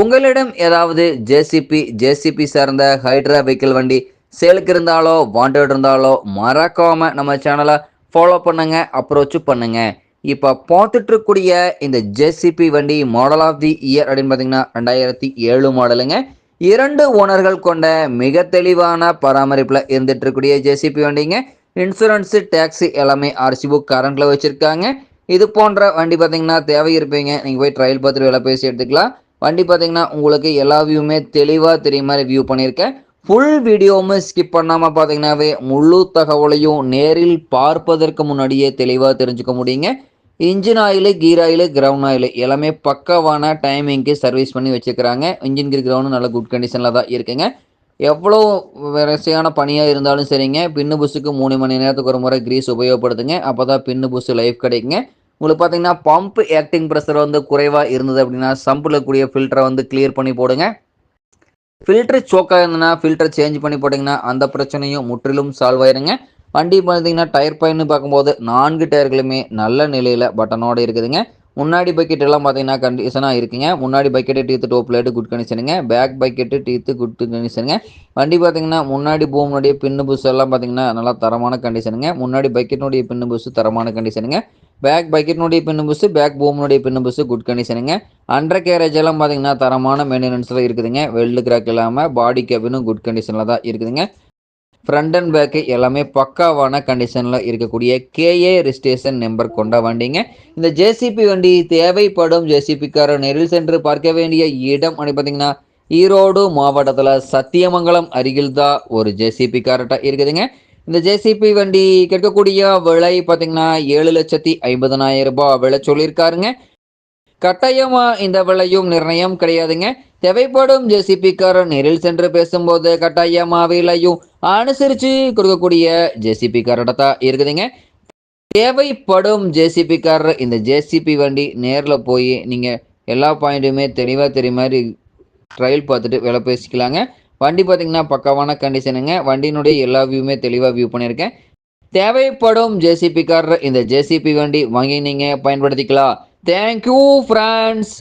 உங்களிடம் ஏதாவது JCB JCB சார்ந்த ஹைட்ரா வெஹிக்கிள் வண்டி சேலுக்கு இருந்தாலோ வாண்டட் இருந்தாலோ மறக்காம நம்ம சேனலை ஃபாலோ பண்ணுங்க அப்ரோச்சும் பண்ணுங்க. இப்போ பார்த்துட்டு இருக்கக்கூடிய இந்த ஜேசிபி வண்டி மாடல் ஆஃப் தி இயர் அப்படின்னு பார்த்தீங்கன்னா ரெண்டாயிரத்தி ஏழு மாடலுங்க இரண்டு ஓனர்கள் கொண்ட மிக தெளிவான பராமரிப்பில் இருந்துட்டு இருக்கக்கூடிய ஜேசிபி வண்டிங்க. இன்சூரன்ஸு டேக்ஸி எல்லாமே ஆர்சி புக் கரண்ட்டில் வச்சுருக்காங்க. இது போன்ற வண்டி பார்த்தீங்கன்னா தேவை இருப்பீங்க நீங்கள் போய் ட்ரையல் பார்த்துட்டு வேலை பேசி எடுத்துக்கலாம். வண்டி பார்த்தீங்கன்னா உங்களுக்கு எல்லா வியூவுமே தெளிவாக தெரிய மாதிரி வியூ பண்ணியிருக்கேன். ஃபுல் வீடியோவும் ஸ்கிப் பண்ணாமல் பார்த்தீங்கன்னாவே முழு தகவலையும் நேரில் பார்ப்பதற்கு முன்னாடியே தெளிவாக தெரிஞ்சுக்க முடியுங்க. Engine oil gear oil ground oil எல்லாமே பக்கவான டைமிங்க்கு சர்வீஸ் பண்ணி வச்சுக்கிறாங்க. இன்ஜின் கீர் கிரவுண்டும் நல்ல குட் கண்டிஷனில் தான் இருக்குங்க. எவ்வளோ வரிசையான பணியாக இருந்தாலும் சரிங்க. பின்னு புஸுக்கு மூணு மணி நேரத்துக்கு ஒரு முறை கிரீஸ் உபயோகப்படுத்துங்க. அப்போ தான் பின்னு புஸ் லைஃப் கிடைக்குங்க. உங்களுக்கு பார்த்தீங்கன்னா பம்ப் ஆக்டிங் ப்ரெஷர் வந்து குறைவாக இருந்தது அப்படின்னா சம்பில் கூடிய ஃபில்டரை வந்து கிளியர் பண்ணி போடுங்க. ஃபில்டர் சோக்காக இருந்ததுன்னா ஃபில்டர் சேஞ்ச் பண்ணி போட்டிங்கன்னா அந்த பிரச்சனையும் முற்றிலும் சால்வ் ஆயிருங்க. வண்டி பார்த்தீங்கன்னா டயர் பயன்னு பார்க்கும்போது நான்கு டயர்களுமே நல்ல நிலையில் பட்டனோடு இருக்குதுங்க. முன்னாடி பக்கெட் எல்லாம் பார்த்தீங்கன்னா கண்டிஷனாக இருக்குங்க. முன்னாடி bucket teeth top light good கண்டிஷனுங்க back bucket teeth good கண்டிஷனுங்க வண்டி பார்த்தீங்கன்னா முன்னாடி பூமினுடைய பின்னு புஸ் எல்லாம் பார்த்தீங்கன்னா நல்லா தரமான கண்டிஷனுங்க முன்னாடி பக்கெட்டினுடைய பின்னு புஸ் தரமான கண்டிஷனுங்க பேக் பக்கெட்னுடைய பின்னு புஸ்ஸு பேக் பூமினுடைய பின்னு புஸ்ஸு குட் கண்டிஷனுங்க அண்டர் கேரேஜ் எல்லாம் பார்த்தீங்கன்னா தரமான மெயின்டெனன்ஸில் இருக்குதுங்க. வெல்டு கிராக் இல்லாமல் பாடி கேபினும் குட் கண்டிஷனில் தான் இருக்குதுங்க. ஃப்ரண்ட் அண்ட் பேக்கு எல்லாமே பக்காவான கண்டிஷனில் இருக்கக்கூடிய கேஏ ரிஜிஸ்ட்ரேஷன் நம்பர் கொண்ட வண்டிங்க. இந்த ஜேசிபி வண்டி தேவைப்படும் ஜேசிபிக்கார நெரில் சென்று பார்க்க வேண்டிய இடம் அப்படி பார்த்தீங்கன்னா ஈரோடு மாவட்டத்தில் சத்தியமங்கலம் அருகில் தான் ஒரு ஜேசிபி கார்ட்டாக இருக்குதுங்க. இந்த ஜேசிபி வண்டி கேட்கக்கூடிய விலை பார்த்தீங்கன்னா ஏழு லட்சத்தி ஐம்பதனாயிரம் ரூபாய் விலை சொல்லியிருக்காருங்க. கட்டாயமா இந்த விலையும் நிர்ணயம் கிடையாதுங்க. தேவைப்படும் ஜேசிபிக்காரர் நேரில் சென்று பேசும்போது கட்டாயமா விலையும் அனுசரித்து கொடுக்கக்கூடிய ஜேசிபிக்காரர்கிட்ட தான் இருக்குதுங்க. தேவைப்படும் ஜேசிபிக்காரர் இந்த ஜேசிபி வண்டி நேரில் போய் நீங்கள் எல்லா பாயிண்ட்டுமே தெளிவாக தெரிய மாதிரி ட்ரையல் பார்த்துட்டு வேலை பேசிக்கலாங்க. வண்டி பார்த்தீங்கன்னா பக்காவான கண்டிஷனுங்க வண்டியினுடைய எல்லா வியூவுமே தெளிவாக வியூ பண்ணியிருக்கேன். தேவைப்படும் ஜேசிபி கார் இந்த ஜேசிபி வண்டி வாங்கி நீங்கள் பயன்படுத்திக்கலாம் தேங்க்யூ ஃப்ரான்ஸ்